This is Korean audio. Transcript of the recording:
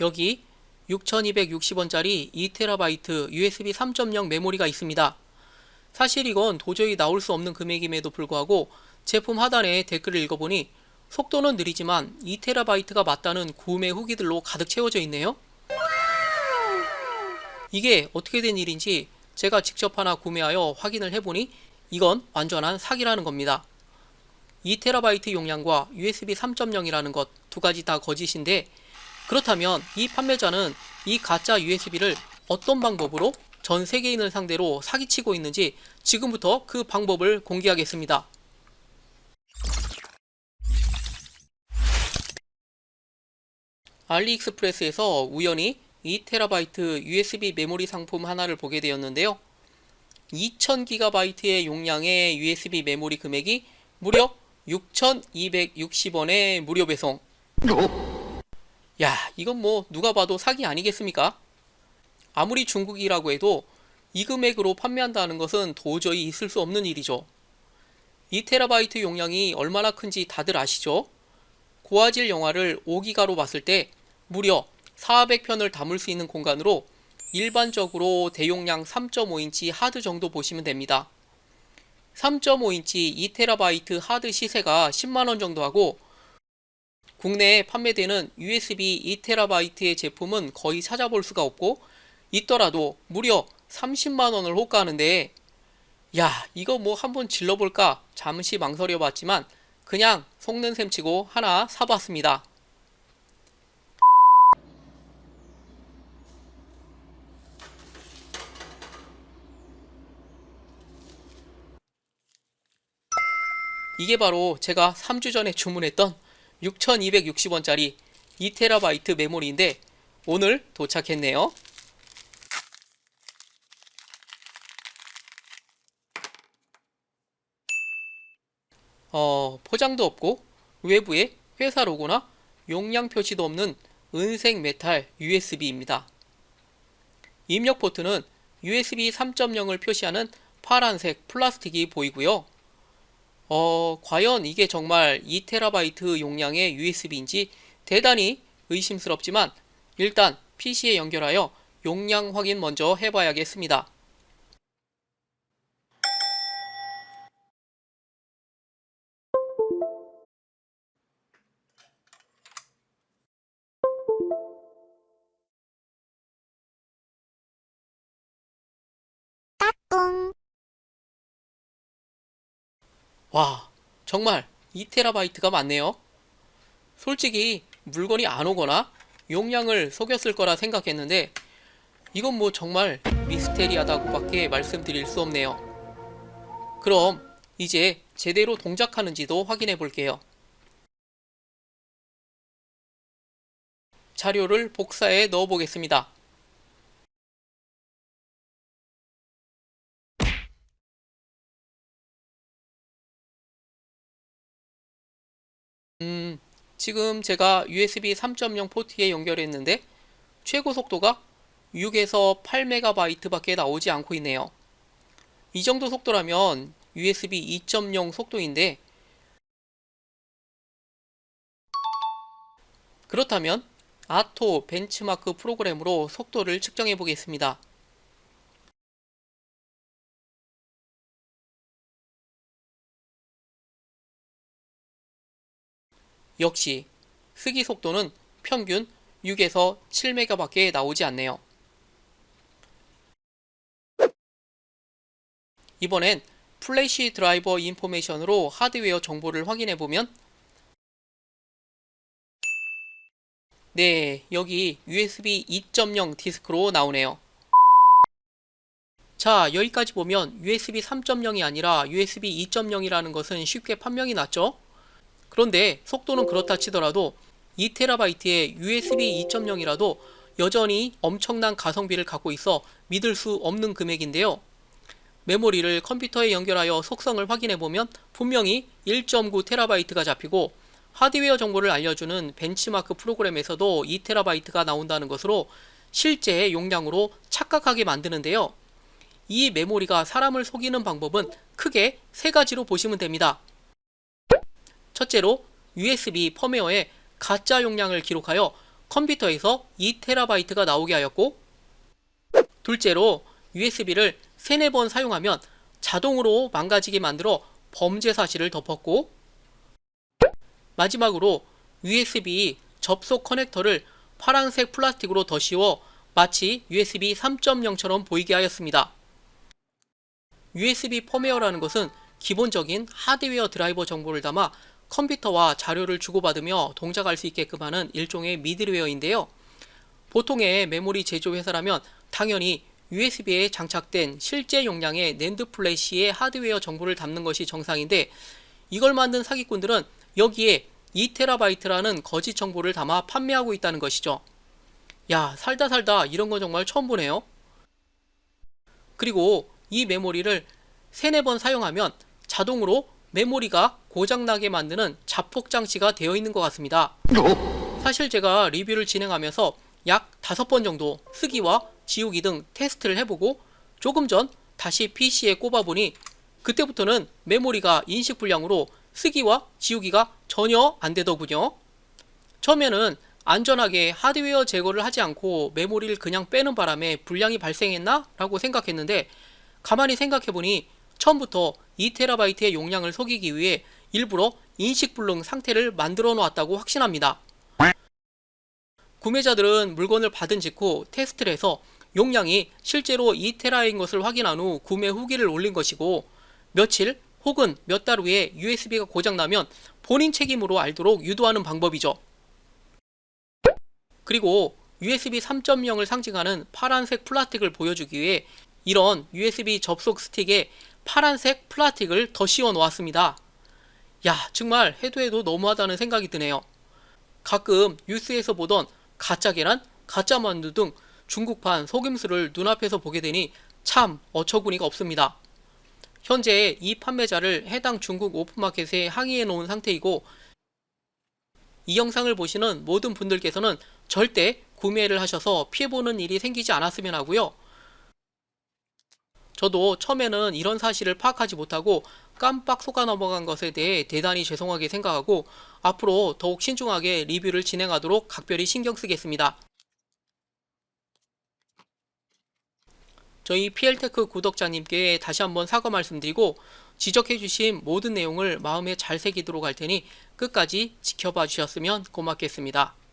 여기 6260원짜리 2TB USB 3.0 메모리가 있습니다. 사실 이건 도저히 나올 수 없는 금액임에도 불구하고 제품 하단에 댓글을 읽어보니 속도는 느리지만 2TB가 맞다는 구매 후기들로 가득 채워져 있네요. 이게 어떻게 된 일인지 제가 직접 하나 구매하여 확인을 해보니 이건 완전한 사기라는 겁니다. 2TB 용량과 USB 3.0이라는 것 두 가지 다 거짓인데 그렇다면 이 판매자는 이 가짜 USB를 어떤 방법으로 전 세계인을 상대로 사기치고 있는지 지금부터 그 방법을 공개하겠습니다. 알리익스프레스에서 우연히 2TB USB 메모리 상품 하나를 보게 되었는데요. 2000GB의 용량의 USB 메모리 금액이 무려 6,260원의 무료 배송. 야, 이건 뭐 누가 봐도 사기 아니겠습니까? 아무리 중국이라고 해도 이 금액으로 판매한다는 것은 도저히 있을 수 없는 일이죠. 2TB 용량이 얼마나 큰지 다들 아시죠? 고화질 영화를 5기가로 봤을 때 무려 400편을 담을 수 있는 공간으로 일반적으로 대용량 3.5인치 하드 정도 보시면 됩니다. 3.5인치 2TB 하드 시세가 10만원 정도 하고 국내에 판매되는 USB 2TB의 제품은 거의 찾아볼 수가 없고 있더라도 무려 30만원을 호가하는데 야 이거 뭐 한번 질러볼까 잠시 망설여 봤지만 그냥 속는 셈 치고 하나 사봤습니다. 이게 바로 제가 3주 전에 주문했던 6,260원짜리 2TB 메모리인데 오늘 도착했네요. 어, 포장도 없고 외부에 회사 로고나 용량 표시도 없는 은색 메탈 USB입니다. 입력 포트는 USB 3.0을 표시하는 파란색 플라스틱이 보이고요. 어, 과연 이게 정말 2TB 용량의 USB인지 대단히 의심스럽지만 일단 PC에 연결하여 용량 확인 먼저 해봐야겠습니다. 와, 정말 2TB가 많네요. 솔직히 물건이 안 오거나 용량을 속였을 거라 생각했는데 이건 뭐 정말 미스테리하다고밖에 말씀드릴 수 없네요. 그럼 이제 제대로 동작하는지도 확인해 볼게요. 자료를 복사해 넣어 보겠습니다. 지금 제가 USB 3.0 포트에 연결했는데 최고 속도가 6에서 8MB 밖에 나오지 않고 있네요. 이 정도 속도라면 USB 2.0 속도인데 그렇다면 아토 벤치마크 프로그램으로 속도를 측정해 보겠습니다. 역시 쓰기 속도는 평균 6에서 7메가밖에 나오지 않네요. 이번엔 플래시 드라이버 인포메이션으로 하드웨어 정보를 확인해 보면 네, 여기 USB 2.0 디스크로 나오네요. 자, 여기까지 보면 USB 3.0이 아니라 USB 2.0이라는 것은 쉽게 판명이 났죠? 그런데 속도는 그렇다 치더라도 2TB의 USB 2.0이라도 여전히 엄청난 가성비를 갖고 있어 믿을 수 없는 금액인데요. 메모리를 컴퓨터에 연결하여 속성을 확인해 보면 분명히 1.9TB가 잡히고 하드웨어 정보를 알려주는 벤치마크 프로그램에서도 2TB가 나온다는 것으로 실제 용량으로 착각하게 만드는데요. 이 메모리가 사람을 속이는 방법은 크게 세 가지로 보시면 됩니다. 첫째로 USB 펌웨어에 가짜 용량을 기록하여 컴퓨터에서 2TB가 나오게 하였고 둘째로 USB를 3, 4번 사용하면 자동으로 망가지게 만들어 범죄 사실을 덮었고 마지막으로 USB 접속 커넥터를 파란색 플라스틱으로 더 씌워 마치 USB 3.0처럼 보이게 하였습니다. USB 펌웨어라는 것은 기본적인 하드웨어 드라이버 정보를 담아 컴퓨터와 자료를 주고받으며 동작할 수 있게끔 하는 일종의 미들웨어인데요. 보통의 메모리 제조 회사라면 당연히 USB에 장착된 실제 용량의 낸드 플래시의 하드웨어 정보를 담는 것이 정상인데 이걸 만든 사기꾼들은 여기에 2TB라는 거짓 정보를 담아 판매하고 있다는 것이죠. 야, 살다 살다 이런 거 정말 처음 보네요. 그리고 이 메모리를 3, 4번 사용하면 자동으로 메모리가 고장나게 만드는 자폭 장치가 되어 있는 것 같습니다. 사실 제가 리뷰를 진행하면서 약 5번 정도 쓰기와 지우기 등 테스트를 해보고 조금 전 다시 PC에 꼽아보니 그때부터는 메모리가 인식 불량으로 쓰기와 지우기가 전혀 안 되더군요. 처음에는 안전하게 하드웨어 제거를 하지 않고 메모리를 그냥 빼는 바람에 불량이 발생했나? 라고 생각했는데 가만히 생각해보니 처음부터 2TB의 용량을 속이기 위해 일부러 인식불능 상태를 만들어 놓았다고 확신합니다. 구매자들은 물건을 받은 직후 테스트를 해서 용량이 실제로 2테라인 것을 확인한 후 구매 후기를 올린 것이고 며칠 혹은 몇 달 후에 USB가 고장나면 본인 책임으로 알도록 유도하는 방법이죠. 그리고 USB 3.0을 상징하는 파란색 플라스틱을 보여주기 위해 이런 USB 접속 스틱에 파란색 플라스틱을 더 씌워 놓았습니다. 야, 정말 해도 해도 너무하다는 생각이 드네요. 가끔 뉴스에서 보던 가짜 계란, 가짜 만두 등 중국판 속임수를 눈앞에서 보게 되니 참 어처구니가 없습니다. 현재 이 판매자를 해당 중국 오픈마켓에 항의해 놓은 상태이고 이 영상을 보시는 모든 분들께서는 절대 구매를 하셔서 피해보는 일이 생기지 않았으면 하고요. 저도 처음에는 이런 사실을 파악하지 못하고 깜빡 속아 넘어간 것에 대해 대단히 죄송하게 생각하고 앞으로 더욱 신중하게 리뷰를 진행하도록 각별히 신경 쓰겠습니다. 저희 PL테크 구독자님께 다시 한번 사과 말씀드리고 지적해주신 모든 내용을 마음에 잘 새기도록 할 테니 끝까지 지켜봐 주셨으면 고맙겠습니다.